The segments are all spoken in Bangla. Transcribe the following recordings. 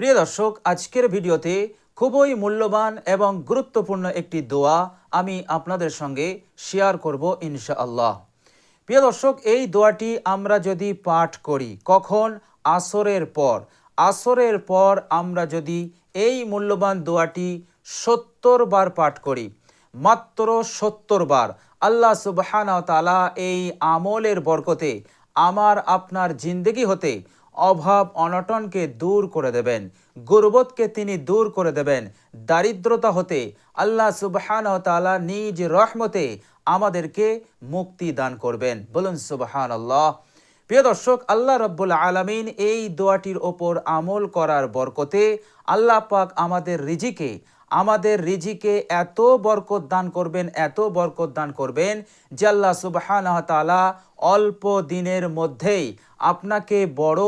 প্রিয় দর্শক, আজকের ভিডিওতে খুবই মূল্যবান এবং গুরুত্বপূর্ণ একটি দোয়া আমি আপনাদের সঙ্গে শেয়ার করব ইনশাআল্লাহ। প্রিয় দর্শক, এই দোয়াটি আমরা যদি পাঠ করি, কখন? আসরের পর। আসরের পর আমরা যদি এই মূল্যবান দোয়াটি সত্তর বার পাঠ করি, মাত্র সত্তর বার, আল্লাহ সুবহানা তালা এই আমলের বরকতে আমার আপনার জিন্দগি হতে অভাব অনটনকে দূর করে দেবেন, গুরবতকে তিনি দূর করে দেবেন। দারিদ্রতা হতে আল্লাহ সুবহান তালা নিজ রহমতে আমাদেরকে মুক্তি দান করবেন। বলুন সুবহান আল্লাহ প্রিয় দর্শক, আল্লাহ রব্বুল আলমিন এই দোয়াটির ওপর আমল করার বরকতে আল্লাহ পাক আমাদের রিজিকে আমাদের রিজিকে এত বরকত দান করবেন, এত বরকত দান করবেন যে আল্লাহ সুবহান অল্প দিনের মধ্যেই আপনাকে বড়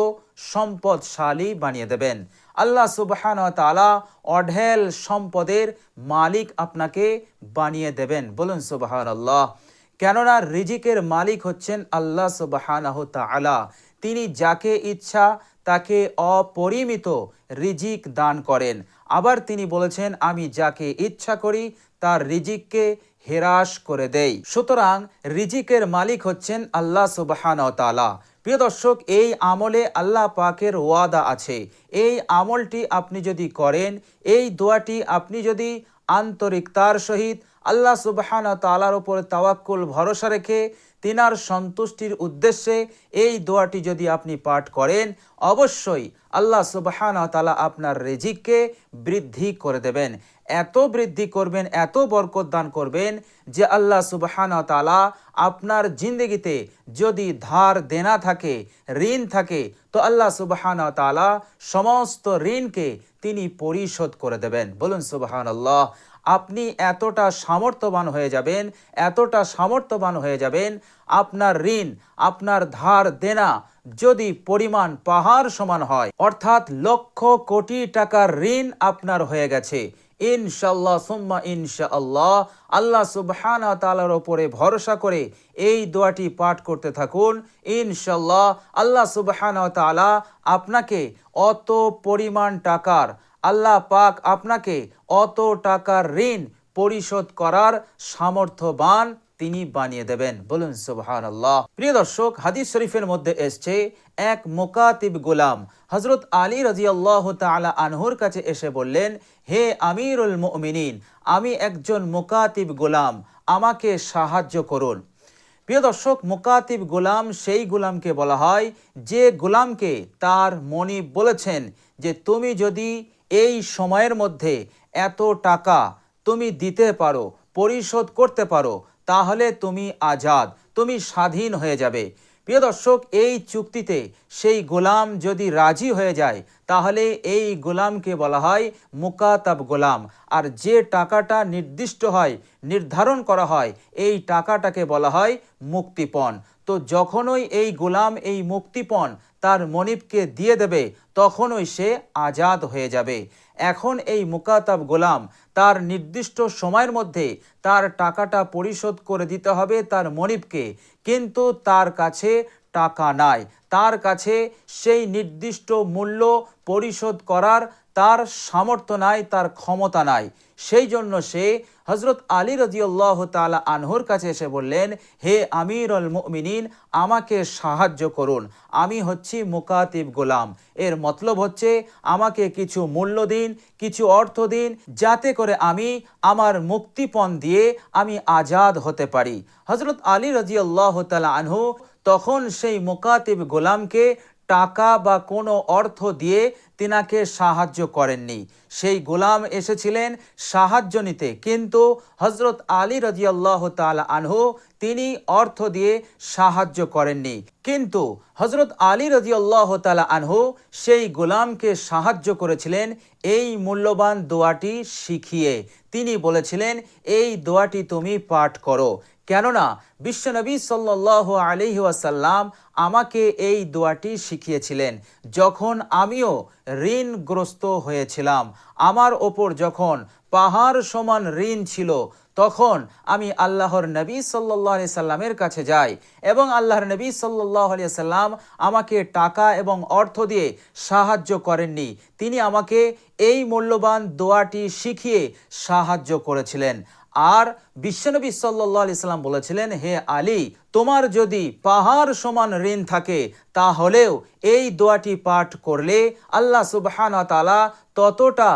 সম্পদশালী বানিয়ে দেবেন। আল্লাহ সুবহান তালা অঢেল সম্পদের মালিক আপনাকে বানিয়ে দেবেন। বলুন সুবাহান আল্লাহ কেননা রিজিকের মালিক হচ্ছেন আল্লাহ সুবহানাহ তাআলা। তিনি যাকে ইচ্ছা তাকে অপরিমিত রিজিক দান করেন। আবার তিনি বলেছেন, আমি যাকে ইচ্ছা করি, তার রিজিককে হেরাস করে দেই। সুতরাং রিজিকের মালিক হচ্ছেন আল্লাহ সুবহানাহ তাআলা। প্রিয় দর্শক, এই আমলে আল্লাহ পাকের ওয়াদা আছে। এই আমলটি আপনি যদি করেন, এই দোয়াটি আপনি যদি আন্তরিকতার সহিত আল্লাহ সুবহান তালার ওপর তাওয়াক্কুল ভরসা রেখে তিনার সন্তুষ্টির উদ্দেশ্যে এই দোয়াটি যদি আপনি পাঠ করেন, অবশ্যই আল্লাহ সুবহান তালা আপনার রেজিককে বৃদ্ধি করে দেবেন। এত বৃদ্ধি করবেন, এত বরকত দান করবেন যে আল্লাহ সুবহান তালা আপনার জিন্দগিতে যদি ধার দেনা থাকে, ঋণ থাকে, তো আল্লাহ সুবহান তালা সমস্ত ঋণকে তিনি পরিশোধ করে দেবেন। বলুন সুবহান আল্লাহ আপনি এতটা সামর্থ্যবান হয়ে যাবেন, এতটা সামর্থ্যবান হয়ে যাবেন, আপনার ঋণ, আপনার ধার দেনা যদি পরিমাণ পাহাড় সমান হয়, অর্থাৎ লক্ষ কোটি টাকার ঋণ আপনার হয়ে গেছে। ইনশাল্লাহ সুম্মা ইনশাআল্লাহ, আল্লাহ সুবহানা তালার ওপরে ভরসা করে এই দোয়াটি পাঠ করতে থাকুন। ইনশাল্লাহ আল্লাহ সুবহানা তালা আপনাকে অত পরিমাণ টাকার আল্লাহ পাক আপনাকে অত টাকার ঋণ পরিশোধ করার সামর্থ্যবান তিনি বানিয়ে দেবেন। বলুন সুবহান আল্লাহ প্রিয় দর্শক, হাদিস শরীফের মধ্যে এসছে, এক মোকাতিব গোলাম হজরত আলী রাজি আল্লাহ তালা আনহুর কাছে এসে বললেন, হে আমিরুল মুমিনিন, আমি একজন মোকাতিব গোলাম, আমাকে সাহায্য করুন। প্রিয় দর্শক, মোকাতিব গোলাম সেই গোলামকে বলা হয়, যে গোলামকে তার মনিব বলেছেন যে, তুমি যদি এই সময়ের মধ্যে এত টাকা তুমি দিতে পারো, পরিশোধ করতে পারো, তাহলে তুমি আজাদ, তুমি স্বাধীন হয়ে যাবে। প্রিয় দর্শক, এই চুক্তিতে সেই গোলাম যদি রাজি হয়ে যায়, তাহলে এই গোলামকে বলা হয় মুকাতাব গোলাম। আর যে টাকাটা নির্দিষ্ট হয়, নির্ধারণ করা হয়, এই টাকাটাকে বলা হয় মুক্তিপণ। তো যখনই এই গোলাম এই মুক্তিপণ তার মনিবকে দিয়ে দেবে, তখনই সে আজাদ হয়ে যাবে। এখন এই মুকাতাব গোলাম তার নির্দিষ্ট সময়ের মধ্যে তার টাকাটা পরিশোধ করে দিতে হবে তার মনিবকে। কিন্তু তার কাছে টাকা নাই। তার কাছে সেই নির্দিষ্ট মূল্য পরিশোধ করার তার সামর্থ্য নাই, তার ক্ষমতা নাই। সেই জন্য সে হজরত আলী রাজিউল্লাহ তালা আনহুর কাছে এসে বললেন, হে আমির আল মুমিনিন, আমাকে সাহায্য করুন। আমি হচ্ছি মুকাতিব গোলাম। এর মতলব হচ্ছে, আমাকে কিছু মূল্য দিন, কিছু অর্থ দিন, যাতে করে আমি আমার মুক্তিপণ দিয়ে আমি আজাদ হতে পারি। হজরত আলী রাজিউল্লাহ তালা আনহু তখন সেই মুকাতিব গোলামকে টাকা বা কোনো অর্থ দিয়ে তিনাকে সাহায্য করেননি। সেই গোলাম এসেছিলেন সাহায্য নিতে, কিন্তু হজরত আলী রাজিয়াল্লাহ তাল আনহু তিনি অর্থ দিয়ে সাহায্য করেননি। কিন্তু হজরত আলী রাজিয়াল্লাহ তালা আনহু সেই গোলামকে সাহায্য করেছিলেন এই মূল্যবান দোয়াটি শিখিয়ে। তিনি বলেছিলেন, এই দোয়াটি তুমি পাঠ করো। কেননা বিশ্বনবী সাল্লাহ আলহি ওয়াসাল্লাম আমাকে এই দোয়াটি শিখিয়েছিলেন। যখন আমিও ঋণগ্রস্ত হয়েছিলাম, আমার ওপর যখন পাহাড় সমান ঋণ ছিল, তখন আমি আল্লাহর নবী সাল্লাহ আলি সাল্লামের কাছে যাই এবং আল্লাহর নবী সাল্লাহ আলি সাল্লাম আমাকে টাকা এবং অর্থ দিয়ে সাহায্য করেননি। তিনি আমাকে এই মূল্যবান দোয়াটি শিখিয়ে সাহায্য করেছিলেন। আর বিশ্বনবী সাল্লাহ আলি সাল্লাম বলেছিলেন, হে আলী, তোমার যদি পাহাড় সমান ঋণ থাকে, তাহলেও এই দোয়াটি পাঠ করলে আল্লাহ সুবহান তালা ততটা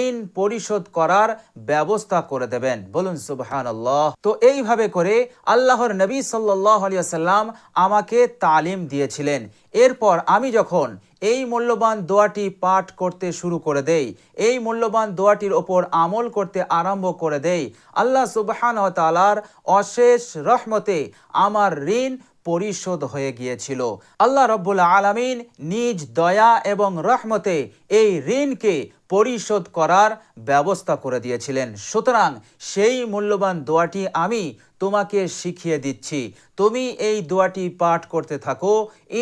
ঋণ পরিশোধ করার ব্যবস্থা করে দেবেন। বলুন সুবহান আল্লাহ তো এইভাবে করে আল্লাহর নবী সাল্লাহ আলিয়া সাল্লাম আমাকে তালিম দিয়েছিলেন। এরপর আমি যখন এই মূল্যবান দোয়াটি পাঠ করতে শুরু করে দেয় এই মূল্যবান দোয়াটির ওপর আমল করতে আরম্ভ করে দেয় আল্লাহ সুবহান তালার অশেষ রহমতে আমার ঋণ পরিশোধ হয়ে গিয়েছিল। আল্লাহ রব্বুল আলমিন নিজ দয়া এবং রহমতে এই ঋণকে পরিশোধ করার ব্যবস্থা করে দিয়েছিলেন। সুতরাং সেই মূল্যবান দোয়াটি আমি তোমাকে শিখিয়ে দিচ্ছি। তুমি এই দোয়াটি পাঠ করতে থাকো।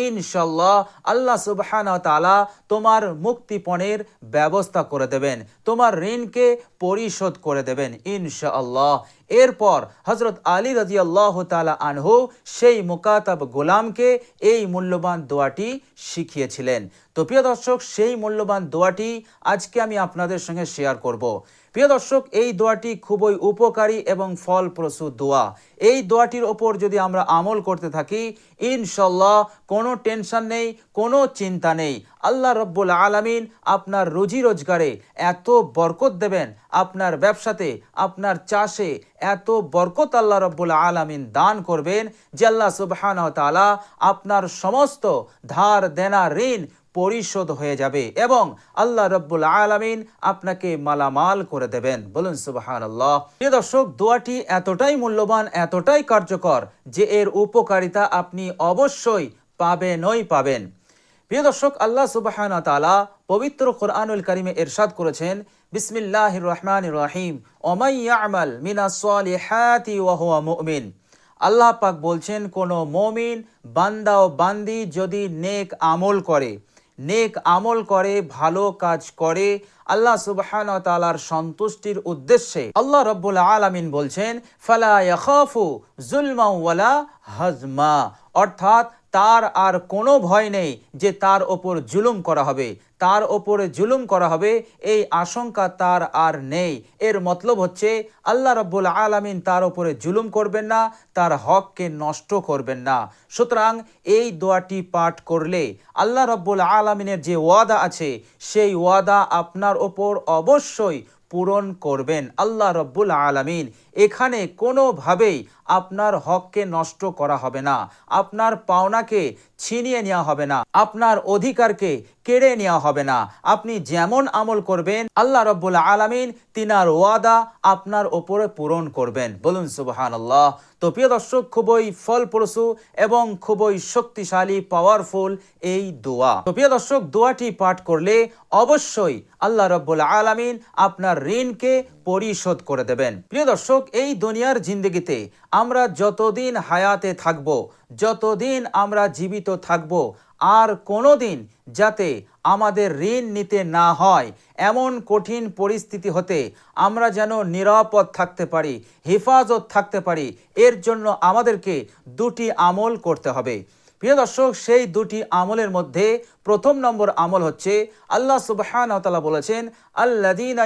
ইনশাল্লাহ আল্লাহ সুবহান তালা তোমার মুক্তিপণের ব্যবস্থা করে দেবেন। তোমার ঋণকে পরিশোধ করে দেবেন ইনশাআল্লাহ। এরপর হজরত আলী রাজি আল্লাহ তালা আনহু সেই মুকাতাব গোলামকে এই মূল্যবান দোয়াটি শিখিয়েছিলেন। তো প্রিয় দর্শক, সেই মূল্যবান দোয়াটি আজকে আমি আপনাদের সঙ্গে শেয়ার করব। প্রিয় দর্শক, এই দোয়াটি খুবই উপকারী এবং ফলপ্রসূ দোয়া। এই দোয়াটির ওপর যদি আমরা আমল করতে থাকি ইনশাল্লাহ কোনো টেনশন নেই, কোনো চিন্তা নেই। আল্লাহ রব্বুল আলামিন আপনার রুজি রোজগারে এত বরকত দেবেন, আপনার ব্যবসাতে, আপনার চাষে এত বরকত আল্লাহ রব্বুল আলামিন দান করবেন যে আল্লাহ সুবহান তালা আপনার সমস্ত ধার দেনা ঋণ পরিশোধ হয়ে যাবে এবং আল্লাহ রব্বুল আলামিন আপনাকে মালামাল করে দেবেন। বলুন সুবাহান আল্লাহ প্রিয় দর্শক, দোয়াটি এতটাই মূল্যবান, এতটাই কার্যকর যে এর উপকারিতা আপনি অবশ্যই পাবেনই পাবেন। প্রিয় দর্শক, আল্লাহ সুবাহান তালা পবিত্র কোরআনুল করিমে এরশাদ করেছেন বিসমিল্লাহ রহমান রহিম ওমাইয়ামাল মিনা সালিহাতি ওয়াহুয়া আল্লাহ পাক বলছেন, কোনো মমিন, বান্দা ও বান্দি যদি নেক আমল করে নেক আমল করে, ভালো কাজ করে। আল্লাহ সুবহান তালার সন্তুষ্টির উদ্দেশ্যে আল্লাহ রব্বুল আলমিন বলছেন, ফালা ইয়াখাফু হাজমা। অর্থাৎ তার আর কোনো ভয় নেই যে তার ওপর জুলুম করা হবে। তার ওপরে জুলুম করা হবে, এই আশঙ্কা তার আর নেই। এর মতলব হচ্ছে, আল্লাহ রব্বুল আলামিন তার ওপরে জুলুম করবেন না, তার হককে নষ্ট করবেন না। সুতরাং এই দোয়াটি পাঠ করলে আল্লাহ রব্বুল আলমিনের যে ওয়াদা আছে, সেই ওয়াদা আপনার ওপর অবশ্যই পূরণ করবেন। আল্লাহ রব্বুল আলামিন এখানে কোনোভাবেই আপনার হককে নষ্ট করা হবে না। আপনার পাওনাকে ছিনিয়ে নেওয়া হবে না। আপনার অধিকারকে কেড়ে নেওয়া হবে না। আপনি যেমন আমল করবেন, আল্লাহ রব্বুল আলামিন তিনার ওয়াদা আপনার ওপরে পূরণ করবেন। বলুন সুবহান আল্লাহ তো প্রিয় দর্শক, খুবই ফলপ্রসূ এবং খুবই শক্তিশালী পাওয়ারফুল এই দোয়া। তো প্রিয় দর্শক, দোয়াটি পাঠ করলে অবশ্যই আল্লাহ রব্বুল আলামিন আপনার ঋণকে পরিশোধ করে দেবেন। প্রিয় দর্শক, এই দুনিয়ার জিন্দগিতে আমরা যতদিন হায়াতে থাকব, যতদিন আমরা জীবিত থাকব, আর কোনো দিন যাতে আমাদের ঋণ নিতে না হয়, এমন কঠিন পরিস্থিতি হতে আমরা যেন নিরাপদ থাকতে পারি, হেফাজত থাকতে পারি, এর জন্য আমাদেরকে দুটি আমল করতে হবে। প্রিয় দর্শক, সেই দুটি আমলের মধ্যে প্রথম নম্বর আমল হচ্ছে, আল্লাহ সুবহান বলেছেন আল্লাদিনা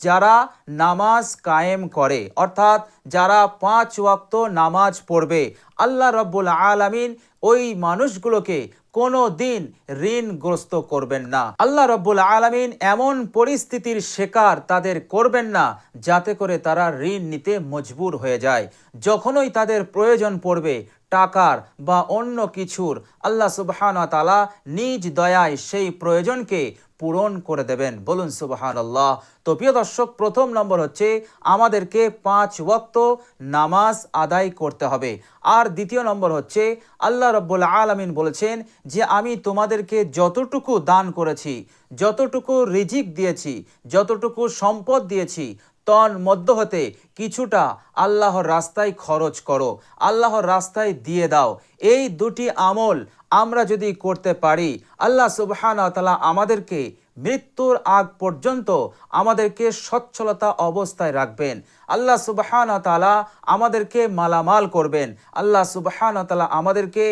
যারা নামাজ কায়েম করে, অর্থাৎ যারা পাঁচ ওয়াক্ত নামাজ পড়বে, আল্লাহ রব্বুল আলামিন ওই মানুষগুলোকে কোনো দিন ঋণগ্রস্ত করবেন না। আল্লাহ রব্বুল আলমিন এমন পরিস্থিতির শিকার তাদের করবেন না, যাতে করে তারা ঋণ নিতে মজবুর হয়ে যায়। যখনই তাদের প্রয়োজন পড়বে, টাকার বা অন্য কিছুর, আল্লাহ সুবহান তালা নিজ দয়ায় সেই প্রয়োজনকে পূরণ করে দেবেন। বলুন সুবাহান আল্লাহ তো প্রিয় দর্শক, প্রথম নম্বর হচ্ছে, আমাদেরকে পাঁচ ওক্ত নামাজ আদায় করতে হবে। আর দ্বিতীয় নম্বর হচ্ছে, আল্লাহ রব্বুল আলমিন বলেছেন যে, আমি তোমাদেরকে যতটুকু দান করেছি, যতটুকু রিজিক দিয়েছি, যতটুকু সম্পদ দিয়েছি তন মধ্য হতে কিছুটা আল্লাহর রাস্তায় খরচ করো, আল্লাহর রাস্তায় দিয়ে দাও। এই দুটি আমল আমরা যদি করতে পারি, আল্লাহ সুবহান তালা আমাদেরকে মৃত্যুর আগ পর্যন্ত আমাদেরকে সচ্ছলতা অবস্থায় রাখবেন। আল্লাহ সুবাহান তালা আমাদেরকে মালামাল করবেন। আল্লাহ সুবাহান তালা আমাদেরকে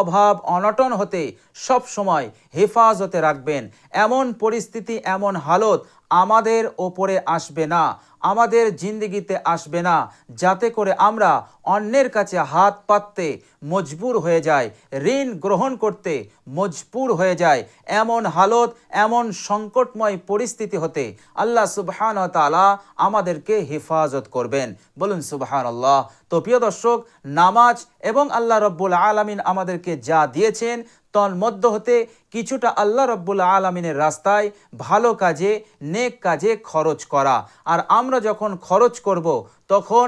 অভাব, অনটন হতে সব সময় হেফাজতে রাখবেন। এমন পরিস্থিতি, এমন হালত আমাদের ওপরে আসবে না, আমাদের জিন্দগিতে আসবে না, যাতে করে আমরা অন্যের কাছে হাত পাততে মজবুর হয়ে যায় ঋণ গ্রহণ করতে মজবুর হয়ে যায় এমন হালত, এমন সংকটময় পরিস্থিতি হতে আল্লাহ সুবহান তালা আমাদেরকে হেফাজত করবেন। বলুন সুবহান আল্লাহ তো প্রিয় দর্শক, নামাজ এবং আল্লাহ রব্বুল আলমিন আমাদেরকে যা দিয়েছেন তন্মধ্য হতে কিছুটা আল্লাহ রব্বুল আলমিনের রাস্তায় ভালো কাজে, নেক কাজে খরচ করা। আর আমরা যখন খরচ করব, তখন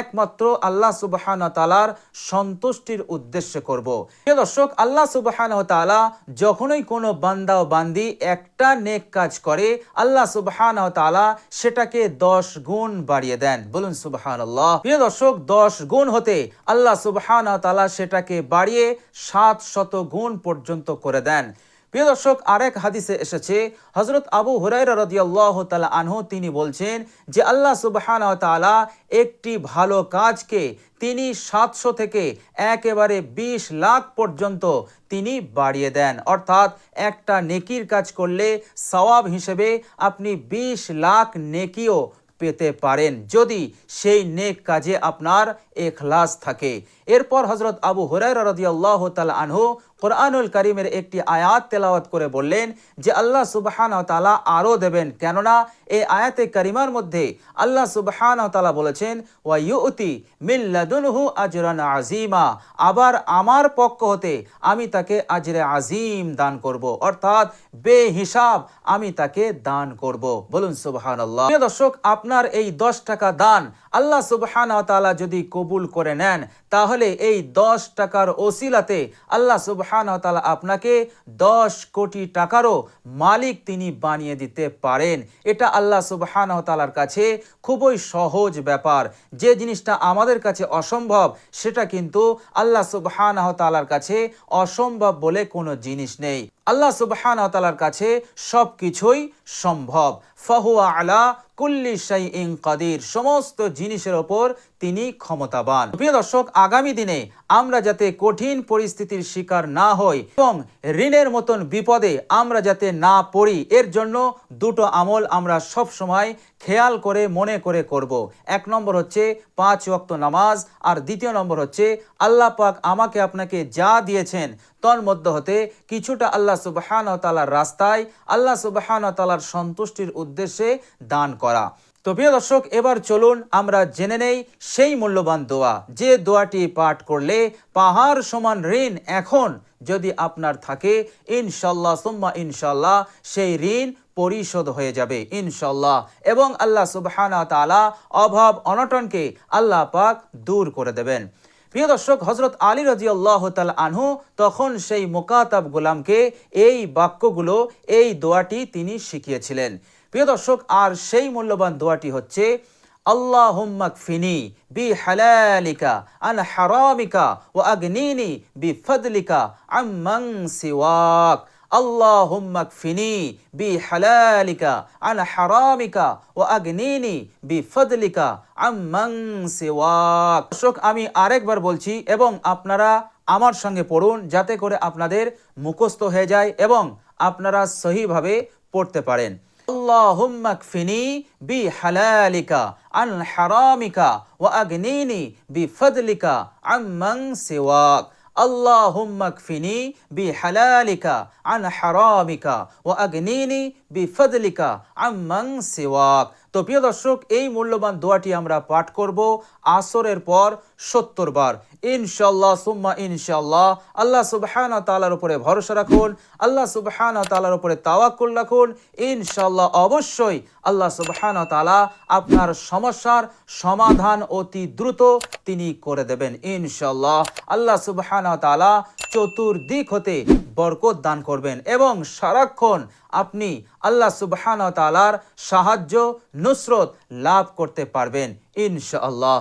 একমাত্র আল্লাহ সুবাহান তালার সন্তুষ্টির উদ্দেশ্যে করব। প্রিয় দর্শক, আল্লাহ সুবাহান তালা যখনই কোনো বান্দা ও বান্দি একটা নেক কাজ করে, আল্লাহ সুবাহান তালা সেটাকে দশ গুণ বাড়িয়ে দেন। বলুন সুবাহান আল্লাহ প্রিয় দর্শক, দশ গুণ হতে আল্লাহ সুবাহান তালা সেটাকে বাড়িয়ে সাত শত গুণ পর্যন্ত করে দেন। প্রিয় দর্শক, আরেক হাদিসে এসেছে হজরত আবু হুরাইরা রদিয়াল্লাহ তালা আনহু, তিনি বলছেন যে আল্লাহ সুবহান তালা একটি ভালো কাজকে তিনি সাতশো থেকে একেবারে বিশ লাখ পর্যন্ত তিনি বাড়িয়ে দেন। অর্থাৎ একটা নেকির কাজ করলে সওয়াব হিসেবে আপনি বিশ লাখ নেকিও পেতে পারেন, যদি সেই নেক কাজে আপনার এখলাস থাকে। এরপর হজরত আবু হুরাইরা রাদিয়াল্লাহু তাআলা আনহু কোরআনুল করিমের একটি আয়াত তেলাওয়াত করে বললেন যে আল্লাহ সুবহান তালা আরও দেবেন। কেননা এই আয়াতে করিমার মধ্যে আল্লাহ সুবহান তালা বলেছেন ওয়া ইউতি মিল্লাদুনহু আজরান আজিমা আবার আমার পক্ষ হতে আমি তাকে আজরে আজিম দান করব। অর্থাৎ বেহিসাব আমি তাকে দান করব। বলুন সুবহান আল্লাহ দর্শক, আপনার এই দশ টাকা দান আল্লাহ সুবহান তালা যদি কবুল করে নেন, তাহলে এই দশ টাকার ওসিলাতে আল্লাহ সুবহান তালা আপনাকে দশ কোটি টাকারও মালিক তিনি বানিয়ে দিতে পারেন। এটা আল্লাহ সুবহান তালার কাছে খুবই সহজ ব্যাপার। যে জিনিসটা আমাদের কাছে অসম্ভব, সেটা কিন্তু আল্লাহ সুবহান তালার কাছে অসম্ভব বলে কোনো জিনিস নেই। আল্লাহ সুবহান তালার কাছে সব কিছুই সম্ভব। ফাহুয়া আলা কুল্লি শাই ইং কাদির। সমস্ত জিনিসের ওপর তিনি ক্ষমতাবান। প্রিয় দর্শক, আগামী দিনে আমরা যাতে কঠিন পরিস্থিতির শিকার না হই এবং ঋণের মতন বিপদে আমরা যাতে না পড়ি, এর জন্য দুটো আমল আমরা সব সময় খেয়াল করে মনে করে করব। এক নম্বর হচ্ছে পাঁচ ওয়াক্ত নামাজ, আর দ্বিতীয় নম্বর হচ্ছে আল্লাহ পাক আমাকে আপনাকে যা দিয়েছেন তন্মধ্য হতে কিছুটা আল্লাহ সুবাহান তালার রাস্তায় আল্লাহ সুবাহান তালার সন্তুষ্টির উদ্দেশ্যে দান করা। তো প্রিয় দর্শক, এবার চলুন আমরা জেনে নেই সেই মূল্যবান দোয়া। যে দোয়াটি পাঠ করলে পাহাড় সমান ঋণ এখন যদি আপনার থাকে ইনশাল্লাহ সুম্মা ইনশাল্লাহ সেই ঋণ পরিশোধ হয়ে যাবে ইনশাল্লাহ এবং আল্লাহ সুবহানা তালা অভাব অনটনকে আল্লাহ পাক দূর করে দেবেন। প্রিয় দর্শক হজরত আলী রাজি আল্লাহ তাল আনহু তখন সেই মোকাতাব গোলামকে এই বাক্যগুলো, এই দোয়াটি তিনি শিখিয়েছিলেন। প্রিয় দর্শক, আর সেই মূল্যবান দোয়াটি হচ্ছে আল্লাহ ফিনি বি হালালিকা আন হারামিকা ও আগ্নিনি বি ফদলিকা আম্মাং সিওয়াক। আল্লাহুম্মাক ফিনি বি হালালিকা আন হারামিকা ও আগ্নিনি বি ফদলিকা আম্মাং সিওয়াক দর্শক আমি আরেকবার বলছি এবং আপনারা আমার সঙ্গে পড়ুন যাতে করে আপনাদের মুখস্থ হয়ে যায় এবং আপনারা সহিভাবে পড়তে পারেন اللهم اكفني بحلالك عن حرامك واغنيني بفضلك عمن سواك আল্লাহম্মাকফিনি বি হালালিকা আন হারামিকা ও আগ্নিনি বি ফদলিকা আম্মাং সেওয়াক তো প্রিয় দর্শক, এই মূল্যবান দোয়াটি আমরা পাঠ করব আসরের পর সত্তর বার ইনশাল্লাহ সুম্মা ইনশাল্লাহ আল্লাহ সুবহান তালার উপরে ভরসা রাখুন, আল্লাহ সুবহান তালার উপরে তাওয়াক্কুল রাখুন। ইনশাল্লাহ অবশ্যই আল্লাহ সুবহান তালা আপনার সমস্যার সমাধান অতি দ্রুত তিনি করে দেবেন ইনশাল্লাহ আল্লাহ সুবহান তালা চতুর্দিক হতে বরকত দান করবেন এবং সারাক্ষণ আপনি আল্লাহ সুবহান তালার সাহায্য, নুসরত লাভ করতে পারবেন, ইনশাআল্লাহ।